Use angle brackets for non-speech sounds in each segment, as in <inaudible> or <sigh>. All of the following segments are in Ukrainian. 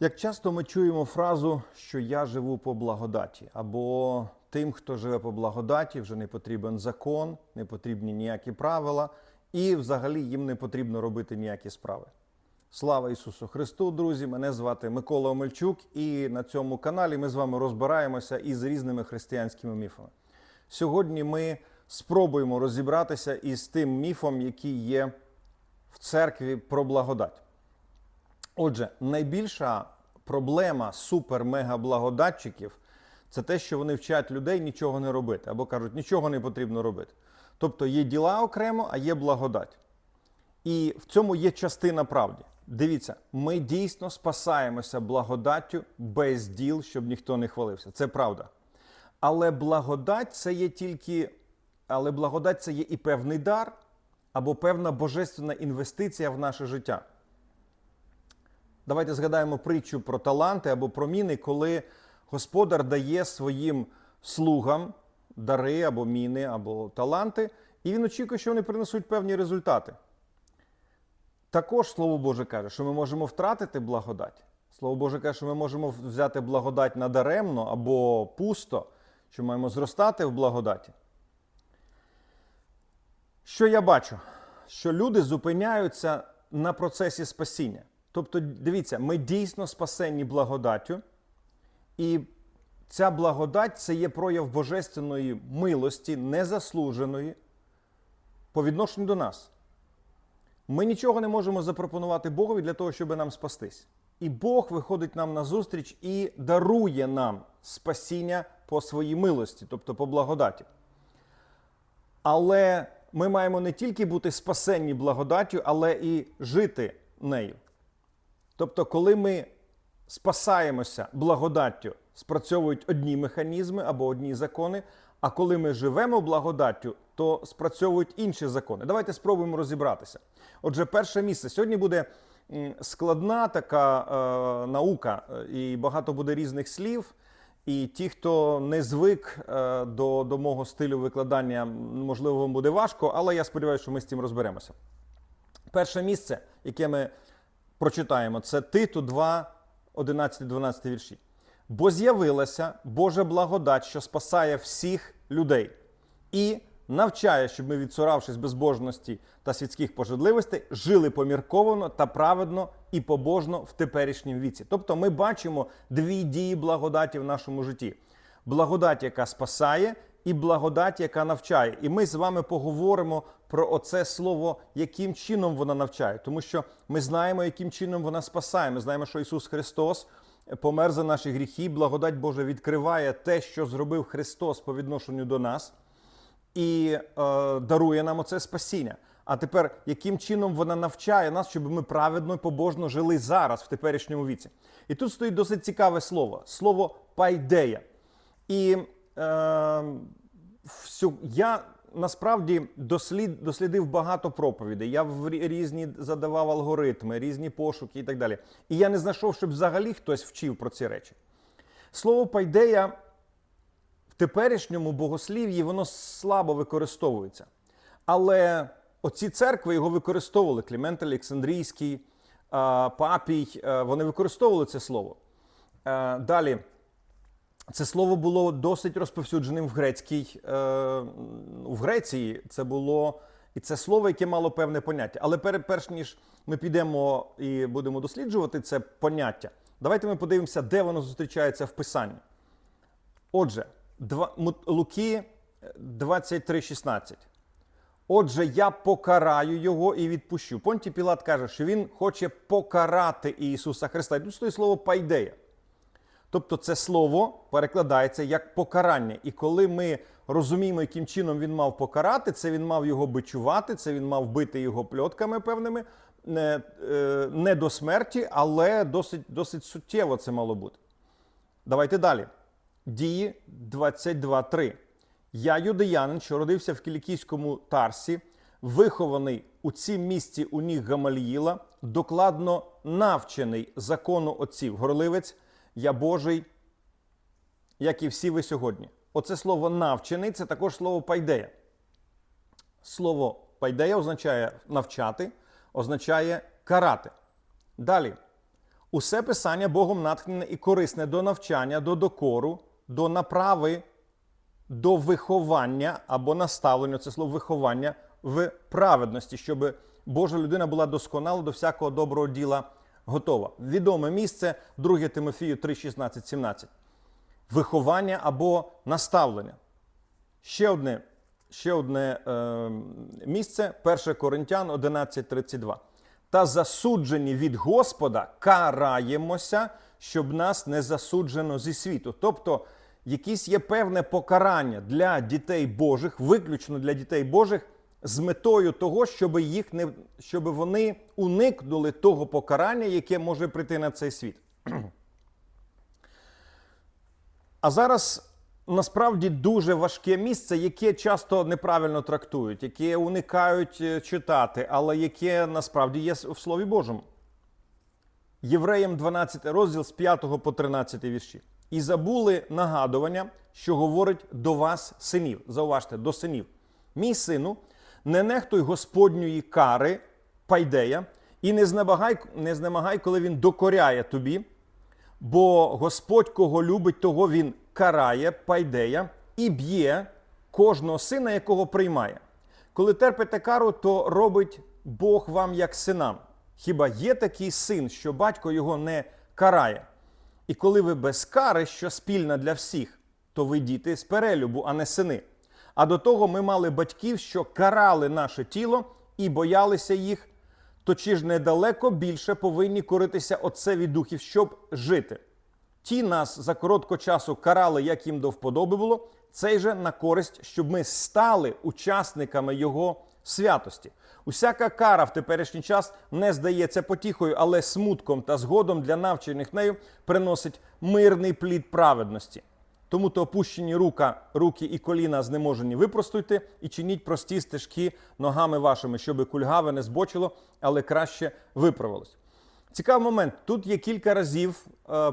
Як часто ми чуємо фразу, що я живу по благодаті, або тим, хто живе по благодаті, вже не потрібен закон, не потрібні ніякі правила, і взагалі їм не потрібно робити ніякі справи. Слава Ісусу Христу, друзі! Мене звати Микола Омельчук, і на цьому каналі ми з вами розбираємося із різними християнськими міфами. Сьогодні ми спробуємо розібратися із тим міфом, який є в церкві про благодать. Отже, найбільша проблема супер-мега-благодатчиків це те, що вони вчать людей нічого не робити, або кажуть, нічого не потрібно робити. Тобто є діла окремо, а є благодать. І в цьому є частина правди. Дивіться, ми дійсно спасаємося благодаттю без діл, щоб ніхто не хвалився. Це правда. Але благодать це є тільки, але благодать це є і певний дар, або певна божественна інвестиція в наше життя. Давайте згадаємо притчу про таланти або про міни, коли господар дає своїм слугам дари або міни, або таланти, і він очікує, що вони принесуть певні результати. Також Слово Боже каже, що ми можемо втратити благодать. Слово Боже каже, що ми можемо взяти благодать надаремно або пусто, що маємо зростати в благодаті. Що я бачу? Що люди зупиняються на процесі спасіння. Тобто, дивіться, ми дійсно спасені благодаттю, і ця благодать це є прояв божественної милості, незаслуженої по відношенню до нас. Ми нічого не можемо запропонувати Богові для того, щоб нам спастись. І Бог виходить нам на зустріч і дарує нам спасіння по своїй милості, тобто по благодаті. Але ми маємо не тільки бути спасенні благодаттю, але і жити нею. Тобто, коли ми спасаємося благодаттю, спрацьовують одні механізми або одні закони. А коли ми живемо благодаттю, то спрацьовують інші закони. Давайте спробуємо розібратися. Отже, перше місце сьогодні буде складна така е, наука, е, і багато буде різних слів. І ті, хто не звик е, до, до мого стилю викладання, можливо, вам буде важко, але я сподіваюся, що ми з цим розберемося. Перше місце, яке ми прочитаємо, це Титу 2, 11-12 вірші. Бо з'явилася Божа благодать, що спасає всіх людей, і навчає, щоб ми, відсуравшись безбожності та світських пожадливостей, жили помірковано та праведно і побожно в теперішньому віці. Тобто ми бачимо дві дії благодаті в нашому житті: благодать, яка спасає, і благодать, яка навчає. І ми з вами поговоримо про оце слово, яким чином вона навчає, тому що ми знаємо, яким чином вона спасає. Ми знаємо, що Ісус Христос помер за наші гріхи. Благодать Божа відкриває те, що зробив Христос по відношенню до нас, і е, дарує нам оце спасіння. А тепер, яким чином вона навчає нас, щоб ми праведно і побожно жили зараз, в теперішньому віці? І тут стоїть досить цікаве слово слово пайдея. І е, всю, я насправді дослід, дослідив багато проповідей. Я в різні задавав алгоритми, різні пошуки і так далі. І я не знайшов, щоб взагалі хтось вчив про ці речі. Слово пайдея в теперішньому богослів'ї воно слабо використовується. Але оці церкви його використовували. Клімент Олександрійський, Папій, вони використовували це слово. Е, Далі. Це слово було досить розповсюдженим в грецькій е, в Греції. Це було і це слово, яке мало певне поняття. Але перш ніж ми підемо і будемо досліджувати це поняття, давайте ми подивимося, де воно зустрічається в Писанні. Отже, два, Луки 23,16. Отже, я покараю його і відпущу. Понті Пілат каже, що він хоче покарати Ісуса Христа. Тут стоїть слово пайдея. Тобто це слово перекладається як покарання. І коли ми розуміємо, яким чином він мав покарати, це він мав його бичувати, це він мав бити його пльотками певними, не, е, не до смерті, але досить, досить суттєво це мало бути. Давайте далі. Дії 22.3. Я юдеянин, що родився в Кілікійському Тарсі, вихований у цім місці у ніг Гамаліїла, докладно навчений закону отців. Горливець, я Божий, як і всі ви сьогодні. Оце слово навчений це також слово пайдея. Слово пайдея означає навчати, означає карати. Далі. Усе писання Богом натхнене і корисне до навчання, до докору, до направи, до виховання або наставлення, це слово виховання в праведності, щоб Божа людина була досконала до всякого доброго діла готова. Відоме місце 2 Тимофію 3, 16, 17. Виховання або наставлення. Ще одне, ще одне е, місце 1 Коринтян 11.32. Та засуджені від Господа караємося, щоб нас не засуджено зі світу. Тобто, якесь є певне покарання для дітей Божих, виключно для дітей Божих, з метою того, щоб їх не щоб вони уникнули того покарання, яке може прийти на цей світ. <clears throat> А зараз насправді дуже важке місце, яке часто неправильно трактують, яке уникають е, читати, але яке насправді є в Слові Божому. Євреям 12 розділ з 5 по 13 вірші. І забули нагадування, що говорить до вас синів. Зауважте, до синів. Мій сину, не нехтуй Господньої кари, пайдея, і не знемагай, не знемагай, коли він докоряє тобі, бо Господь, кого любить, того він карає, пайдея, і б'є кожного сина, якого приймає. Коли терпите кару, то робить Бог вам як синам. Хіба є такий син, що батько його не карає? І коли ви без кари, що спільна для всіх, то ви діти з перелюбу, а не сини. А до того ми мали батьків, що карали наше тіло і боялися їх, то чи ж недалеко більше повинні коритися отцеві духів, щоб жити? Ті нас за коротко часу карали, як їм до вподоби було, цей же на користь, щоб ми стали учасниками його святості. Усяка кара в теперішній час не здається потіхою, але смутком та згодом для навчених нею приносить мирний плід праведності. Тому то опущені рука, руки і коліна знеможені випростуйте і чиніть прості стежки ногами вашими, щоби кульгаве не збочило, але краще виправилось. Цікавий момент. Тут є кілька разів е,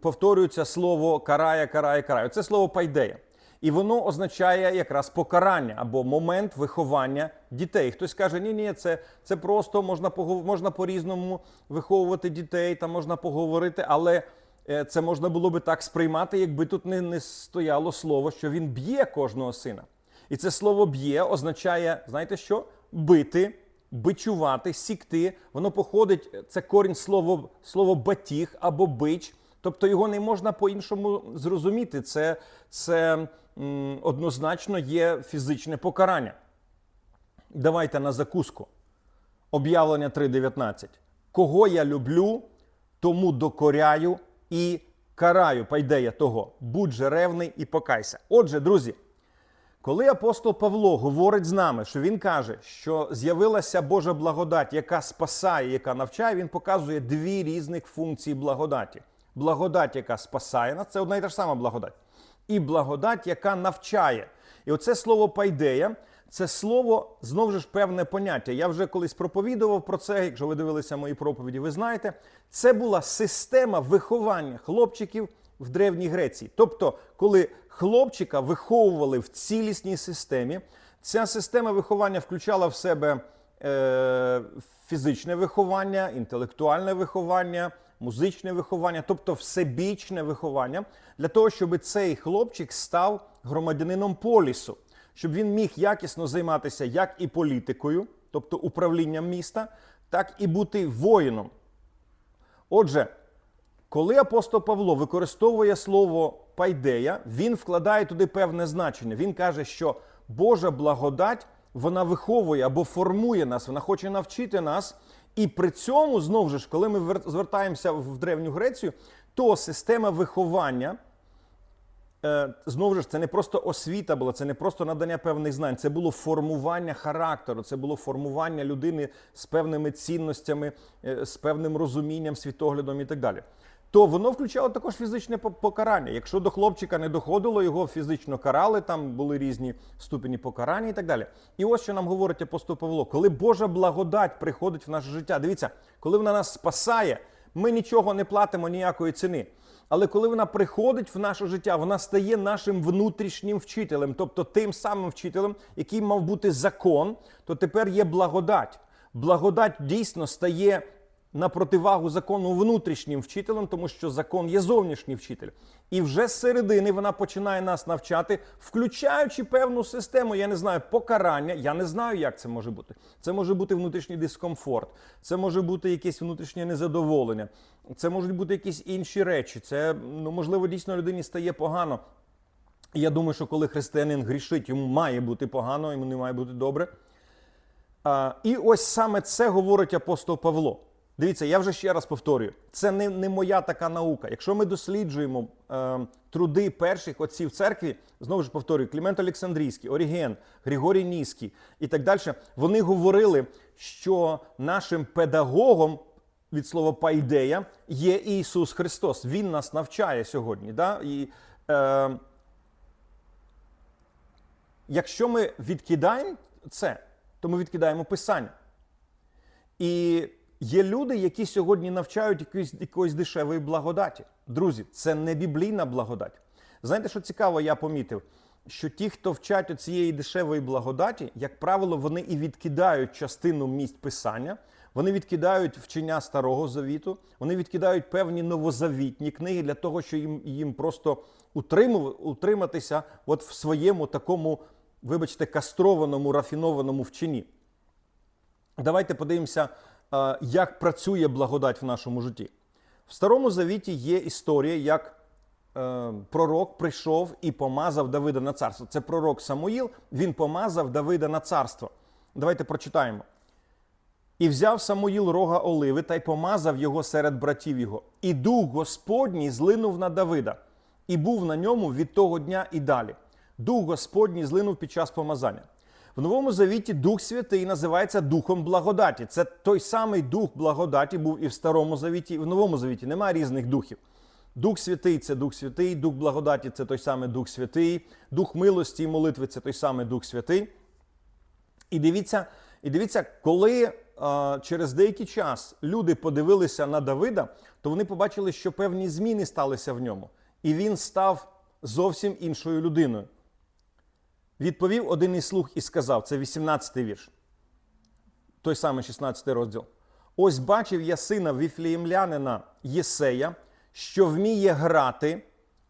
повторюється слово карає, карає, карає. Це слово пайдея. І воно означає якраз покарання або момент виховання дітей. Хтось каже, ні, ні, це це просто можна можна по-різному виховувати дітей, там можна поговорити, але це можна було би так сприймати, якби тут не, не стояло слово, що він б'є кожного сина. І це слово б'є означає, знаєте що? Бити, бичувати, сікти. Воно походить, це корінь слово, слово батіг або бич. Тобто його не можна по-іншому зрозуміти. Це, це однозначно є фізичне покарання. Давайте на закуску. Об'явлення 3.19. Кого я люблю, тому докоряю і караю. Пайдея того. Будь же ревний і покайся. Отже, друзі, коли апостол Павло говорить з нами, що він каже, що з'явилася Божа благодать, яка спасає, яка навчає, він показує дві різних функції благодаті. Благодать, яка спасає нас, це одна і та ж сама благодать. І благодать, яка навчає. І оце слово пайдея, це слово знову ж певне поняття. Я вже колись проповідував про це. Якщо ви дивилися мої проповіді, ви знаєте, це була система виховання хлопчиків в Древній Греції. Тобто, коли хлопчика виховували в цілісній системі, ця система виховання включала в себе е, фізичне виховання, інтелектуальне виховання, музичне виховання, тобто всебічне виховання, для того, щоб цей хлопчик став громадянином полісу, щоб він міг якісно займатися як і політикою, тобто управлінням міста, так і бути воїном. Отже, коли апостол Павло використовує слово пайдея, він вкладає туди певне значення. Він каже, що Божа благодать вона виховує або формує нас, вона хоче навчити нас. І при цьому, знову ж, коли ми звертаємося в Древню Грецію, то система виховання. Е, Знову ж, це не просто освіта була, це не просто надання певних знань, це було формування характеру, це було формування людини з певними цінностями, е, з певним розумінням, світоглядом і так далі. То воно включало також фізичне по- покарання. Якщо до хлопчика не доходило, його фізично карали, там були різні ступені покарання і так далі. І ось що нам говорить апостол Павло, коли Божа благодать приходить в наше життя. Дивіться, коли вона нас спасає, ми нічого не платимо ніякої ціни. Але коли вона приходить в наше життя, вона стає нашим внутрішнім вчителем, тобто тим самим вчителем, який мав бути закон, то тепер є благодать. Благодать дійсно стає на противагу закону внутрішнім вчителем, тому що закон є зовнішній вчитель. І вже з середини вона починає нас навчати, включаючи певну систему, я не знаю, покарання. Я не знаю, як це може бути. Це може бути внутрішній дискомфорт, це може бути якесь внутрішнє незадоволення, це можуть бути якісь інші речі. Це ну можливо дійсно людині стає погано. Я думаю, що коли християнин грішить, йому має бути погано, йому не має бути добре. А, і ось саме це говорить апостол Павло. Дивіться, я вже ще раз повторюю: це не, не моя така наука. Якщо ми досліджуємо е, труди перших отців церкві, знову ж повторюю, Клімент Олександрійський, Оріген, Григорій Ніський і так далі, вони говорили, що нашим педагогом від слова пайдея є Ісус Христос. Він нас навчає сьогодні. Да? І, е, якщо ми відкидаємо це, то ми відкидаємо Писання. І є люди, які сьогодні навчають якоїсь, якоїсь дешевої благодаті. Друзі, це не біблійна благодать. Знаєте, що цікаво, я помітив, що ті, хто вчать цієї дешевої благодаті, як правило, вони і відкидають частину місць писання, вони відкидають вчення старого завіту, вони відкидають певні новозавітні книги для того, щоб їм, їм просто утриматися от в своєму такому, вибачте, кастрованому, рафінованому вченні. Давайте подивимося, як працює благодать в нашому житті. В Старому Завіті є історія, як е, пророк прийшов і помазав Давида на царство. Це пророк Самуїл, він помазав Давида на царство. Давайте прочитаємо. І взяв Самуїл рога оливи та й помазав його серед братів його. І дух Господній злинув на Давида, і був на ньому від того дня і далі. Дух Господній злинув під час помазання. В Новому Завіті Дух Святий називається Духом благодаті. Це той самий Дух благодаті був і в Старому Завіті, і в Новому Завіті. Немає різних духів. Дух Святий це Дух Святий, Дух благодаті це той самий Дух Святий, Дух милості і молитви це той самий Дух Святий. І дивіться, і дивіться, коли е, через деякий час люди подивилися на Давида, то вони побачили, що певні зміни сталися в ньому, і він став зовсім іншою людиною. Відповів один із слуг і сказав: це 18-й вірш, той самий 16 розділ. Ось бачив я сина віфліємлянина Єсея, що вміє грати,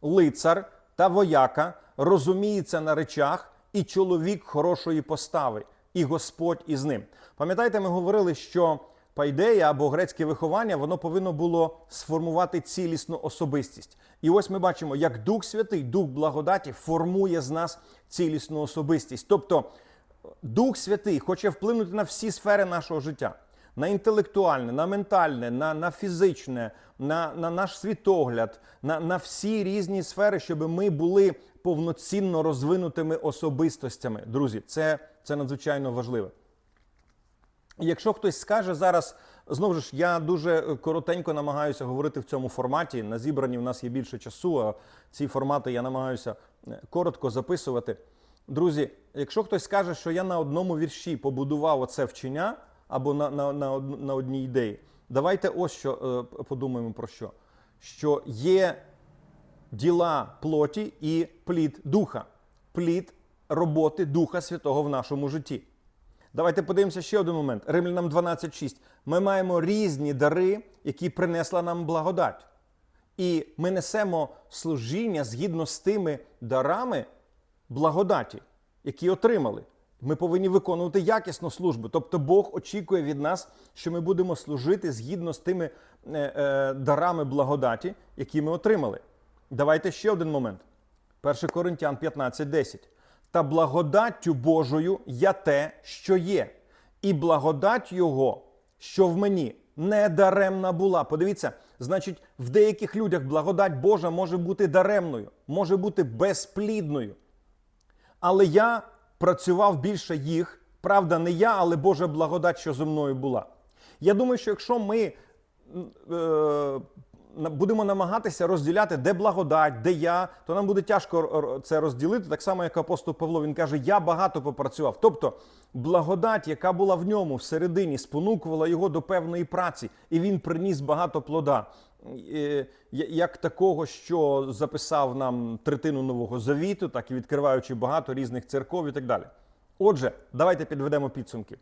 лицар та вояка, розуміється на речах, і чоловік хорошої постави, і Господь із ним. Пам'ятаєте, ми говорили, що пайдея або грецьке виховання воно повинно було сформувати цілісну особистість. І ось ми бачимо, як Дух Святий, Дух благодаті формує з нас цілісну особистість. Тобто Дух Святий хоче вплинути на всі сфери нашого життя. На інтелектуальне, на ментальне, на на фізичне, на на наш світогляд, на на всі різні сфери, щоб ми були повноцінно розвинутими особистостями. Друзі, це, це надзвичайно важливо. Якщо хтось скаже зараз, знову ж я дуже коротенько намагаюся говорити в цьому форматі. На зібранні в нас є більше часу, а ці формати я намагаюся е, коротко записувати. Друзі, якщо хтось скаже, що я на одному вірші побудував оце вчення або на, на, на, на одній ідеї, давайте ось що е, подумаємо про що. Що є діла плоті і плід духа, плід роботи Духа Святого в нашому житті. Давайте подивимося ще один момент. Римлянам 12.6. Ми маємо різні дари, які принесла нам благодать. І ми несемо служіння згідно з тими дарами благодаті, які отримали. Ми повинні виконувати якісну службу. Тобто Бог очікує від нас, що ми будемо служити згідно з тими е, е, дарами благодаті, які ми отримали. Давайте ще один момент. 1 Коринтян 15.10 та благодаттю Божою я те, що є, і благодать Його, що в мені, не даремна була. Подивіться, значить, в деяких людях благодать Божа може бути даремною, може бути безплідною. Але я працював більше їх, правда, не я, але Божа благодать, що зі мною була. Я думаю, що якщо ми. Е, будемо намагатися розділяти, де благодать, де я, то нам буде тяжко це розділити. Так само, як апостол Павло, він каже, я багато попрацював. Тобто благодать, яка була в ньому всередині, спонукувала його до певної праці, і він приніс багато плода. Як такого, що записав нам третину Нового Завіту, так і відкриваючи багато різних церков і так далі. Отже, давайте підведемо підсумки.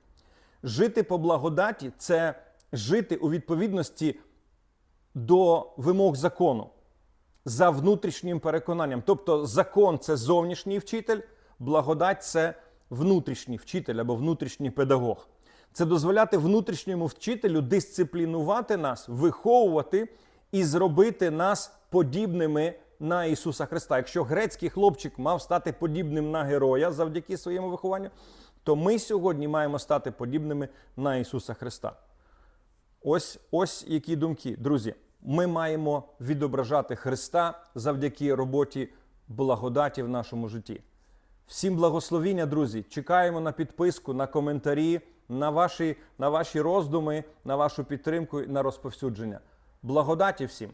Жити по благодаті це жити у відповідності до вимог закону за внутрішнім переконанням. Тобто закон це зовнішній вчитель, благодать це внутрішній вчитель або внутрішній педагог. Це дозволяти внутрішньому вчителю дисциплінувати нас, виховувати і зробити нас подібними на Ісуса Христа. Якщо грецький хлопчик мав стати подібним на героя завдяки своєму вихованню, то ми сьогодні маємо стати подібними на Ісуса Христа. Ось ось які думки, друзі. Ми маємо відображати Христа завдяки роботі благодаті в нашому житті. Всім благословіння, друзі. Чекаємо на підписку, на коментарі, на ваші, на ваші роздуми, на вашу підтримку і на розповсюдження. Благодаті всім!